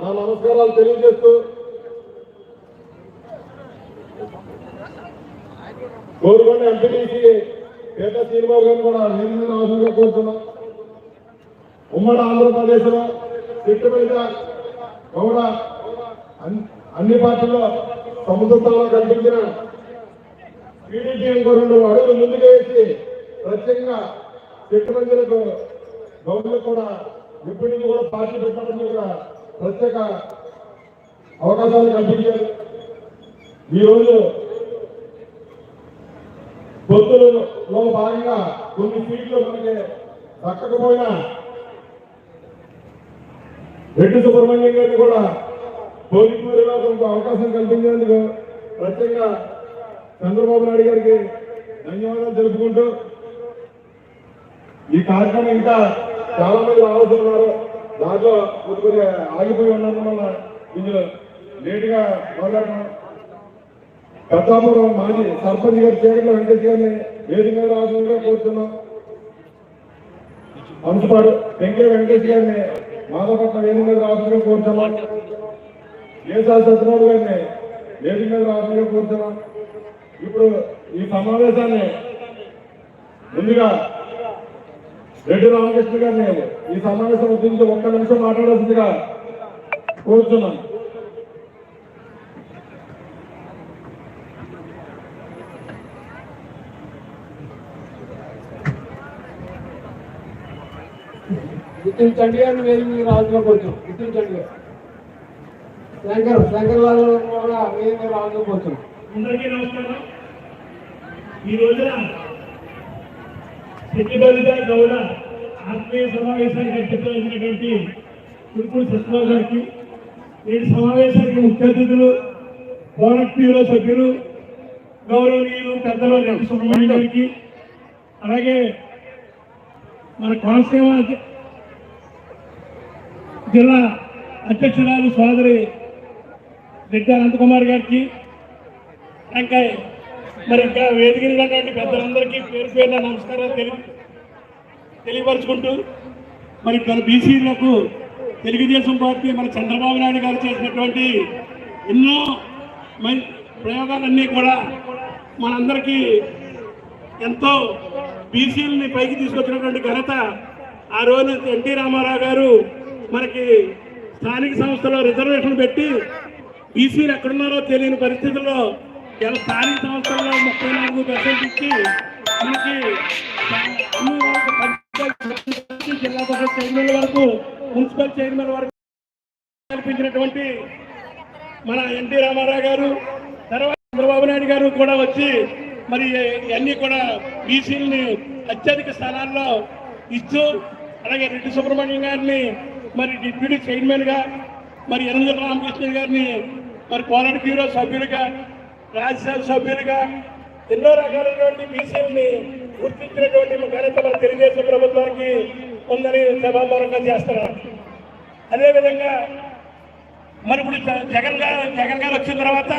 నా నమస్కారాలు తెలియజేస్తూ కోరుకున్న ఎంపీటీసీ పేట శ్రీనివాస్ గారిని కూడా నేను అవసరంగా కోరుతున్నాం. ఉమ్మడి ఆంధ్రప్రదేశ్లో చెట్టు మీద గౌడ అన్ని పార్టీల్లో సముద్రంలో కల్పించిన టీడీపీ రెండు అడుగులు ముందుకు వేసి ప్రత్యేకంగా చెట్టు మందిలకు గౌరవులకు కూడా ఇప్పటి కూడా పార్టీ పెట్టడానికి కూడా ప్రత్యేక అవకాశాలు కల్పించారు ఈరోజు పొత్తులలో భాగంగా కొన్ని సీట్లు మనకి దక్కకపోయినా రెడ్డి సుబ్రహ్మణ్యం గారిని కూడా పోలీసు కొంత అవకాశం కల్పించేందుకు ప్రత్యేకంగా చంద్రబాబు నాయుడు గారికి ధన్యవాదాలు తెలుపుకుంటూ ఈ కార్యక్రమం ఇంకా చాలా మంది రావాల్సిన్నారు దాంట్లో కొన్ని కొన్ని ఆగిపోయి ఉన్నందు వల్ల ఇందులో. లేటుగా మాట్లాడడం పెద్దాపురం మాజీ సర్పంచ్ గారి చీకట్లో వెంకటేష్ గారిని వేదిక మీద రావాల్సిందిగా కోరుతున్నాం. అంశపాడు వెంకయ్య వెంకటేష్ గారిని మాధవపట్నం వేదిక మీద రావాల్సిందిగా కోరుతున్నాం. ఏసారి సత్యబాబు గారిని వేదిక మీద రావాల్సిందిగా కోరుతున్నాం. ఇప్పుడు ఈ సమావేశాన్ని ముందుగా రెడ్డి రామకృష్ణ గారిని ఈ సమావేశం గురించి ఒక్క నిమిషం మాట్లాడాల్సిందిగా కోరుతున్నాం నితిన్ చండి గారిని వేదిక మీద రాజుగా కొంచెం నితిన్ చండి గారు. శంకర్ శంకర్ లాల్ కూడా మీద రాజుగా కొంచెం అందరికీ నమస్కారం. ఈ రోజున శక్తిబలిత గౌడ ఆత్మీయ సమావేశానికి అధ్యక్షులైనటువంటి కురుకుడు సత్యబాబు గారికి నేటి సమావేశానికి ముఖ్య అతిథులు పోరట్ సభ్యులు గౌరవనీయులు పెద్దలు రెడ్డి గారికి అలాగే మన కోనసీమ జిల్లా అధ్యక్షురాలు సోదరి రెడ్డి అనంతకుమార్ గారికి ఇంకా మరి ఇంకా వేదికలున్నటువంటి పెద్దలందరికీ పేరు పేరున నమస్కారాలు తెలి తెలియపరుచుకుంటూ మరి మన బీసీలకు తెలుగుదేశం పార్టీ మన చంద్రబాబు నాయుడు గారు చేసినటువంటి ఎన్నో ప్రయోగాలన్నీ కూడా మనందరికీ ఎంతో బీసీలని పైకి తీసుకొచ్చినటువంటి ఘనత ఆ రోజు ఎన్టీ రామారావు గారు మనకి స్థానిక సంస్థలో రిజర్వేషన్ పెట్టి బీసీలు ఎక్కడున్నారో తెలియని పరిస్థితుల్లో ఇలా స్థానిక సంస్థల్లో ముప్పై నాలుగు పర్సెంట్ ఇచ్చి మనకి వరకు జిల్లా పరిషత్ చైర్మన్ వరకు మున్సిపల్ చైర్మన్ వరకు కల్పించినటువంటి మన ఎన్టీ రామారావు గారు తర్వాత చంద్రబాబు నాయుడు గారు కూడా వచ్చి మరి ఇవన్నీ కూడా బీసీలని అత్యధిక స్థానాల్లో ఇస్తూ అలాగే రెడ్డి సుబ్రహ్మణ్యం గారిని మరి డిప్యూటీ చైర్మన్గా మరి ఎనిమిది రామకృష్ణ గారిని మరి పోరాట బ్యూరో సభ్యులుగా రాజ్యసభ సభ్యులుగా ఎన్నో రకాలైనటువంటి బీసీలని గుర్తించినటువంటి ఘనత మన తెలుగుదేశం ప్రభుత్వానికి ఉందని సభామూలంగా చేస్తున్నారు. అదేవిధంగా మరి ఇప్పుడు జ- జగన్ గారు జగన్ గారు వచ్చిన తర్వాత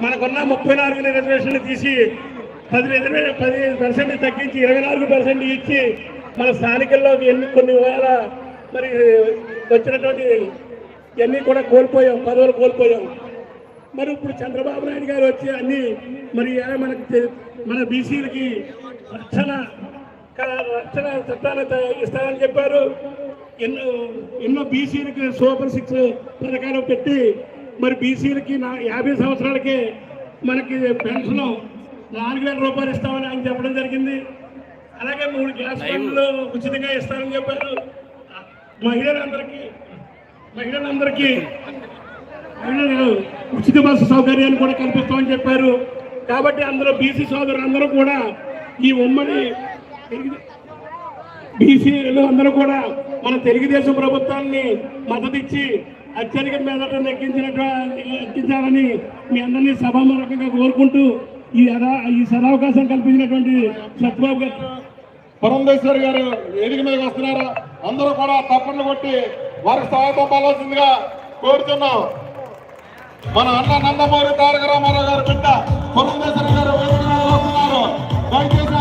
మనకున్న ముప్పై నాలుగు రిజర్వేషన్లు తీసి పది రిజర్వేషన్ పది పర్సెంట్ తగ్గించి ఇరవై నాలుగు పర్సెంట్ ఇచ్చి మన స్థానికల్లో ఎన్ని కొన్ని వేల మరి వచ్చినటువంటి ఇవన్నీ కూడా కోల్పోయాం పదవులు కోల్పోయాం. మరి ఇప్పుడు చంద్రబాబు నాయుడు గారు వచ్చి అన్ని మరి మనకి మన బీసీలకి రక్షణ రక్షణ చట్టాలు ఇస్తారని చెప్పారు. ఎన్నో ఎన్నో బీసీలకి సూపర్ సిక్స్ పథకాలు పెట్టి మరి బీసీలకి నా యాభై సంవత్సరాలకే మనకి పెన్షన్ నాలుగు వేల రూపాయలు ఇస్తామని ఆయన చెప్పడం జరిగింది. అలాగే మూడు గ్యాస్ బండ్లు ఉచితంగా ఇస్తారని చెప్పారు. మహిళలందరికీ మహిళలందరికీ మహిళలు ఉచిత బస్సు సౌకర్యాలు కూడా కల్పిస్తామని చెప్పారు. కాబట్టి అందులో బీసీ సోదరులందరూ కూడా ఈ ఉమ్మడి బీసీలు అందరూ కూడా మన తెలుగుదేశం ప్రభుత్వాన్ని మద్దతు ఇచ్చి అత్యధిక మెదట నెగ్గించినటువంటి ఎక్కించాలని మీ అందరినీ సభామూలకంగా కోరుకుంటూ ఈ ఈ సదావకాశం కల్పించినటువంటి సత్యబాబు గారు. పురంధేశ్వరి గారు వేదిక మీదకి వస్తున్నారు. అందరూ కూడా తప్పట్లు కొట్టి వారికి స్వాగతం పాల్సిందిగా కోరుతున్నాం మన అన్న నందమూరి తారక రామారావు గారు బిడ్డ పురంధేశ్వరి గారు వేదిక వస్తున్నారు దయచేసి